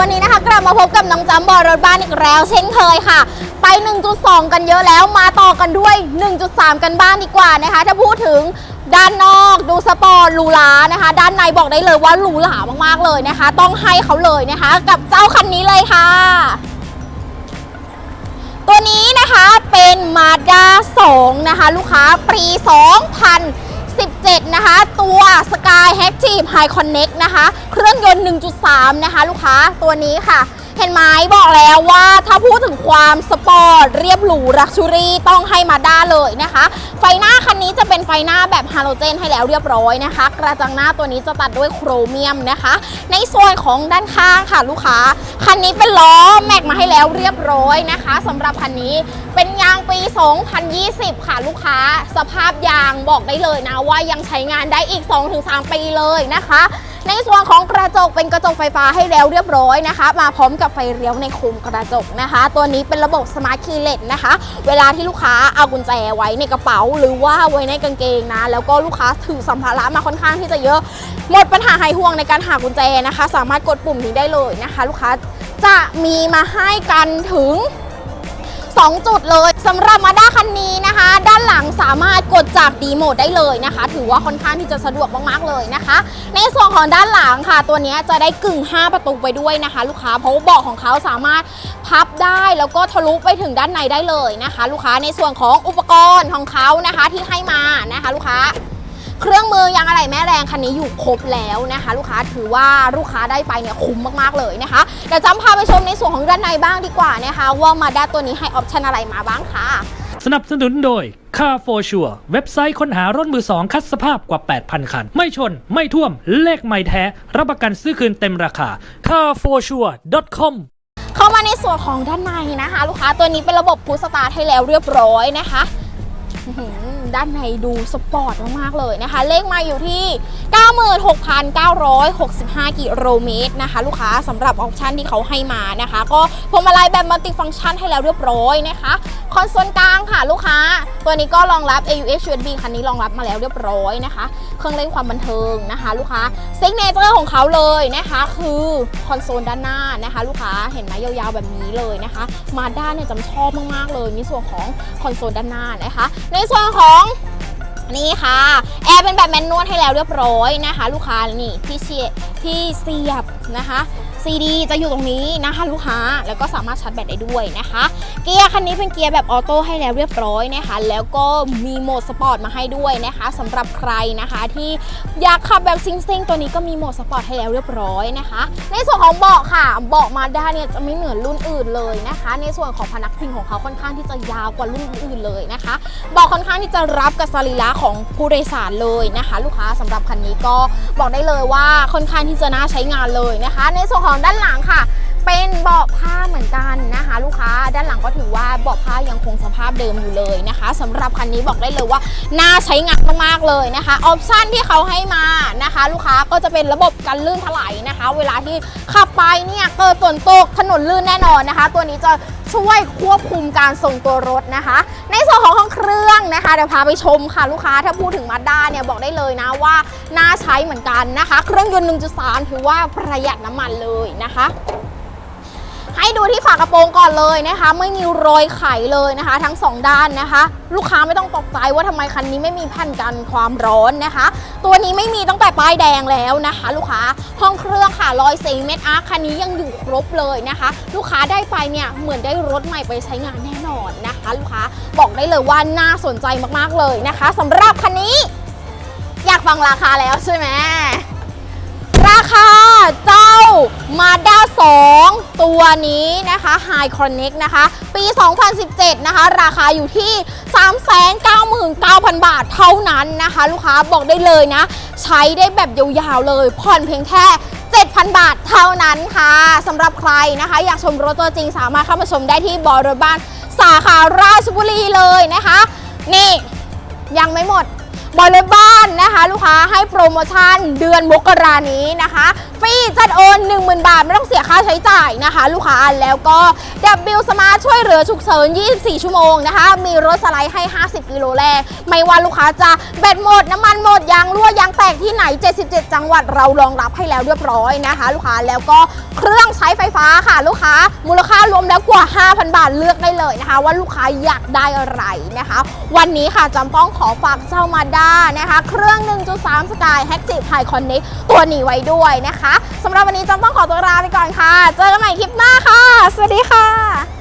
วันนี้นะคะกลับมาพบกับน้องจำบอรถบ้านอีกแล้วเช่นเคยค่ะ ไป 1.2 กันเยอะแล้วมาต่อกันด้วย 1.3 กันบ้างดีกว่านะคะ ถ้าพูดถึงด้านนอกดูสปอร์ตหรูหรานะคะ ด้านในบอกได้เลยว่าหรูหรามากๆเลยนะคะ ต้องให้เขาเลยนะคะ กับเจ้าคันนี้เลยค่ะ ตัวนี้นะคะเป็น Mazda 2 นะคะ ลูกค้าปี 7 นะคะ ตัว Sky Active High Connect นะคะ เครื่องยนต์ 1.3 นะคะ ลูกค้าตัวนี้ค่ะ เห็นไหมบอกแล้วว่าถ้าพูดถึงความสปอร์ตเรียบหรูรักชูรี่ต้องให้มาด้าเลยนะคะ ไฟหน้าคันนี้จะเป็นไฟหน้าแบบฮาโลเจนให้แล้วเรียบร้อยนะคะ กระจังหน้าตัวนี้จะตัดด้วยโครเมียมนะคะ ในส่วนของด้านข้างค่ะลูกค้า คันนี้เป็นล้อแม็กมาให้แล้วเรียบร้อยนะคะสำหรับคันนี้เป็นยางปี 2020 ค่ะลูกค้า สภาพยางบอกได้เลยนะว่ายังใช้งานได้อีก 2-3 ปีเลยนะคะ ในส่วนของกระจกเป็นกระจกไฟฟ้าให้แล้วเรียบร้อยนะคะ มาพร้อมกับไฟเลี้ยวในคุมกระจกนะคะ ตัวนี้เป็นระบบสมาร์ทคีย์เลสนะคะ เวลาที่ลูกค้าเอากุญแจไว้ในกระเป๋า หรือว่าไว้ในกางเกงนะ แล้วก็ลูกค้าถือสัมภาระมาค่อนข้างที่จะเยอะ หมดปัญหาหายห่วงในการหากุญแจนะคะ สามารถกดปุ่มนี้ได้เลยนะคะ ลูกค้าจะมีมาให้กันถึง 2 จุดเลยสำหรับมาด้า ดจากดีโหมดได้เลยนะคะ ถือว่าค่อนข้างที่จะสะดวกมากๆเลยนะคะ ในส่วนของด้านหลังค่ะ ตัวนี้จะได้กึ่ง 5 ประตูไปด้วยนะคะ ลูกค้าเพราะเบาะของเขาสามารถพับได้แล้วก็ทะลุไปถึงด้านในได้เลยนะคะ ลูกค้าในส่วนของอุปกรณ์ของเขานะคะที่ให้มานะคะ ลูกค้าเครื่องมือยางอะไหล่แม่แรงคันนี้อยู่ครบแล้วนะคะ ลูกค้าถือว่าลูกค้าได้ไปเนี่ยคุ้มมากๆเลยนะคะเดี๋ยวจำพาไปชมในส่วนของด้านในบ้างดีกว่านะคะ ว่ามาด้าตัวนี้ให้ออปชันอะไรมาบ้างค่ะ สนับสนุนโดย Car for Sure เว็บไซต์ค้นหารถมือสองคัดสภาพกว่า 8,000 คัน ไม่ชน ไม่ท่วม เลขไม่แท้ รับประกันซื้อคืนเต็มราคา carforsure.com เข้ามาในส่วนของด้านในนะคะ ลูกค้าตัวนี้เป็นระบบพูสตาร์ทให้แล้วเรียบร้อยนะคะด้านในดูสปอร์ตมาก ๆ เลยนะคะ เลขมาอยู่ที่ 96,965 กิโลเมตรนะคะ ลูกค้าสำหรับออปชันที่เขาให้มานะคะ ก็พวงมาลัยแบบมัลติฟังก์ชันให้แล้วเรียบร้อยนะคะ คอนโซลกลางค่ะลูกค้า ตัวนี้ก็รองรับ AUX USB คันนี้รองรับมาแล้วเรียบร้อยนะคะ เครื่องเล่นความบันเทิงนะคะ ลูกค้าซิกเนเจอร์ของเขาเลยนะคะ คือคอนโซลด้านหน้านะคะ ลูกค้าเห็นไหมยาวๆแบบนี้เลยนะคะ มาด้านเนี่ยจำชอบมากๆเลยในส่วนของคอนโซลด้านหน้านะคะ ในส่วนของนี่ค่ะแอร์เป็นแบบแมนนวลให้แล้วเรียบร้อยนะคะ ลูกค้านี่ที่เชียที่เสียบนะคะ ซีดีจะอยู่ตรงนี้นะคะลูกค้าแล้วก็สามารถชาร์จแบตได้ด้วยนะคะ เกียร์คันนี้เป็นเกียร์แบบออโต้ให้แล้วเรียบร้อยนะคะ แล้วก็มีโหมดสปอร์ตมาให้ด้วยนะคะสำหรับใครนะคะที่อยากขับแบบซิงซิงตัวนี้ก็มีโหมดสปอร์ตให้แล้วเรียบร้อยนะคะ ในส่วนของเบาะค่ะเบาะมาด้าเนี่ยจะไม่เหมือนรุ่นอื่นเลยนะคะ ในส่วนของพนักพิงของเขาค่อนข้างที่จะยาวกว่ารุ่นอื่นเลยนะคะเบาะค่อนข้างที่จะรับกับสรีระของผู้โดยสารเลยนะคะ ลูกค้าสำหรับคันนี้ก็บอกได้เลยว่าค่อนข้างที่จะน่าใช้งานเลยนะคะ ในส่วนของด้านหลังค่ะ เป็นเบาะผ้าเหมือนกันนะคะ ลูกค้า ด้านหลังก็ถือว่าเบาะผ้ายังคงสภาพเดิมอยู่เลยนะคะสำหรับคันนี้บอกได้เลยว่าน่าใช้งานมากๆเลยนะคะออปชันที่เขาให้มานะคะ ลูกค้าก็จะเป็นระบบกันลื่นถลายนะคะ เวลาที่ขับไปเนี่ยเกิดฝนตกถนนลื่นแน่นอนนะคะ ตัวนี้จะช่วยควบคุมการทรงตัวรถนะคะ ในส่วนของห้องเครื่องนะคะเดี๋ยวพาไปชมค่ะลูกค้าถ้าพูดถึงมาด้าเนี่ยบอกได้เลยนะว่าน่าใช้เหมือนกันนะคะ เครื่องยนต์ 1.3 ถือว่าประหยัดน้ำมันเลยนะคะ ให้ดูที่ฝากระโปรงก่อนเลยนะคะ ไม่มีรอยไขเลยนะคะ ทั้งสองด้านนะคะ ลูกค้าไม่ต้องตกใจว่าทำไมคันนี้ไม่มีแผ่นกันความร้อนนะคะ ตัวนี้ไม่มีตั้งแต่ป้ายแดงแล้วนะคะ ลูกค้าห้องเครื่องค่ะรอยสีเม็ดอาร์คันนี้ยังอยู่ครบเลยนะคะ ลูกค้าได้ไปเนี่ยเหมือนได้รถใหม่ไปใช้งานแน่นอนนะคะ ลูกค้าบอกได้เลยว่าน่าสนใจมากๆเลยนะคะสำหรับคันนี้ อยากฟังราคาแล้วใช่ไหมราคาจ้า Mazda 2 ตัวนี้นะคะ High Connect นะคะ ปี 2017 นะคะ ราคาอยู่ที่ 399,000 บาทเท่านั้นนะคะ ลูกค้าบอกได้เลยนะ ใช้ได้แบบยาวๆเลย ผ่อนเพียงแค่ 7,000 บาทเท่านั้นค่ะสำหรับใครนะคะ อยากชมรถตัวจริงสามารถเข้ามาชมได้ที่บอรถบ้านสาขาราชบุรีเลยนะคะ นี่ยังไม่หมดบอยรถบ้านนะคะ ลูกค้าให้โปรโมชั่นเดือนมกรานี้นะคะ รีจัดโอน 10,000 บาท ไม่ต้องเสียค่าใช้จ่ายนะคะ ลูกค้าแล้วก็ W Smart ช่วยเหลือฉุกเฉิน 24 ชั่วโมงนะคะ มีรถสไลด์ให้ 50 กิโลแรก ไม่ว่าลูกค้าจะแบตหมด น้ำมันหมด ยางรั่วยางแตกที่ไหน 77 จังหวัดเรารองรับให้แล้วเรียบร้อยนะคะ ลูกค้าแล้วก็เครื่องใช้ไฟฟ้าค่ะลูกค้า มูลค่ารวมแล้วกว่า 5,000 บาทเลือกได้เลยนะคะ ว่าลูกค้าอยากได้อะไรนะคะ วันนี้ค่ะจำต้องขอฝากเจ้ามาด้านะคะ เครื่อง 1.3 Sky Active High Connect ตัวนี้ไว้ด้วยนะคะสำหรับวันนี้จำต้องขอตัวลาไปก่อนค่ะ เจอกันใหม่คลิปหน้าค่ะ สวัสดีค่ะ